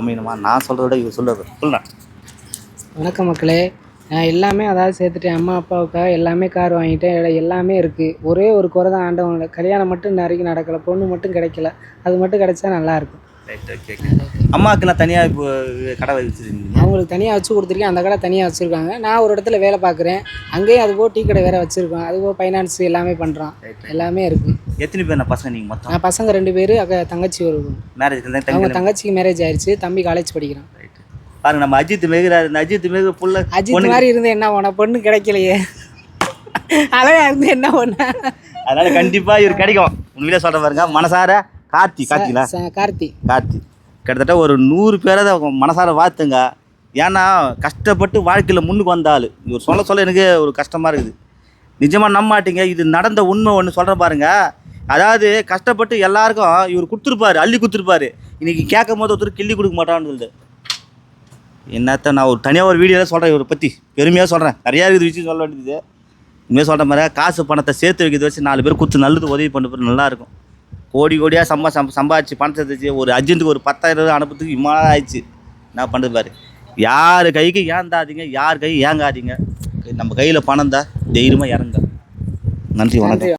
அமையணுமா? நான் சொல்கிறத விட இவர் சொல்லுறது சொல்லுண்ணா. வணக்கம் மக்களே. நான் எல்லாமே அதாவது சேர்த்துட்டேன். அம்மா அப்பாவுக்காக எல்லாமே கார் வாங்கிட்டேன். எல்லாம் எல்லாமே இருக்குது ஒரே ஒரு குறை தான் ஆண்டவங்கள கல்யாணம் மட்டும் வரைக்கும் நடக்கலை. பொண்ணு மட்டும் கிடைக்கல. அது மட்டும் கிடைச்சா நல்லாயிருக்கும் ரைட் ஓகே அம்மாவுக்கு நான் தனியாக இப்போ கடை வச்சுருக்கீங்க. அவங்களுக்கு தனியாக வச்சு கொடுத்துருக்கேன். அந்த கடை தனியாக வச்சுருக்காங்க. நான் ஒரு இடத்துல வேலை பார்க்குறேன். அங்கேயும் அதுபோல் டீ கடை வேறு வச்சுருக்கோம். அதுபோல் ஃபைனான்ஸ் எல்லாமே பண்ணுறான் எல்லாமே இருக்குது எத்தனை பேர்? பசங்க நீங்கள் மொத்தம். நான் பசங்க ரெண்டு பேர் அக்கா தங்கச்சி ஒரு மேரேஜ் அவங்க தங்கி தங்கச்சிக்கு மேரேஜ் ஆயிடுச்சு தம்பி காலேஜ் படிக்கிறான். பாருங்க நம்ம அஜித் மேகிறாரு இந்த அஜித் மேக புள்ள அஜித் மாதிரி இருந்து என்ன பண்ண பொண்ணு கிடைக்கலையே. அழகா இருந்து என்ன பண்ண அதனால கண்டிப்பாக இவர் கிடைக்கும். உண்மையிலே சொல்கிற பாருங்க மனசார கார்த்தி கார்த்திங்களா? கார்த்தி. கார்த்தி. கிட்டத்தட்ட ஒரு நூறு பேரை தான் மனசார வாழ்த்துங்க. ஏன்னா கஷ்டப்பட்டு வாழ்க்கையில் முன்னுக்கு வந்த ஆள். இவர் சொல்ல சொல்ல எனக்கு ஒரு கஷ்டமாக இருக்குது. நிஜமாக நம்ப மாட்டீங்க இது நடந்த உண்மை ஒன்று சொல்கிற பாருங்க. அதாவது கஷ்டப்பட்டு எல்லாருக்கும் இவர் கொடுத்துருப்பாரு அள்ளி கொடுத்துருப்பாரு. இன்னைக்கு கேட்கும் போது ஒருத்தர் கிள்ளி கொடுக்க மாட்டான்னு சொல்லுது என்னத்த நான் ஒரு தனியாக ஒரு வீடியோவில் சொல்கிறேன் இவரை பற்றி பெருமையாக சொல்கிறேன் நிறையா இருக்குது விஷயம் சொல்ல வேண்டியது. இனிமேல் சொல்கிற மாதிரி காசு பணத்தை சேர்த்து வைக்கிறது வச்சு நாலு பேர் கொடுத்து நல்லது உதவி பண்ணுறது நல்லாயிருக்கும் கோடி கோடியாக சம்பா சம் சம்பாதிச்சு பணத்தை வச்சு ஒரு அர்ஜென்ட்டுக்கு ஒரு பத்தாயிரம் ரூபா அனுப்புறதுக்கு இம்மாதிரி ஆயிடுச்சு. நான் பண்ணுறது பாரு. யார் கைக்கு ஏந்தாதீங்க யார் கை ஏங்காதீங்க. நம்ம கையில் பணம் தான் தைரியமாக இறங்க. நன்றி வணக்கம். நன்றி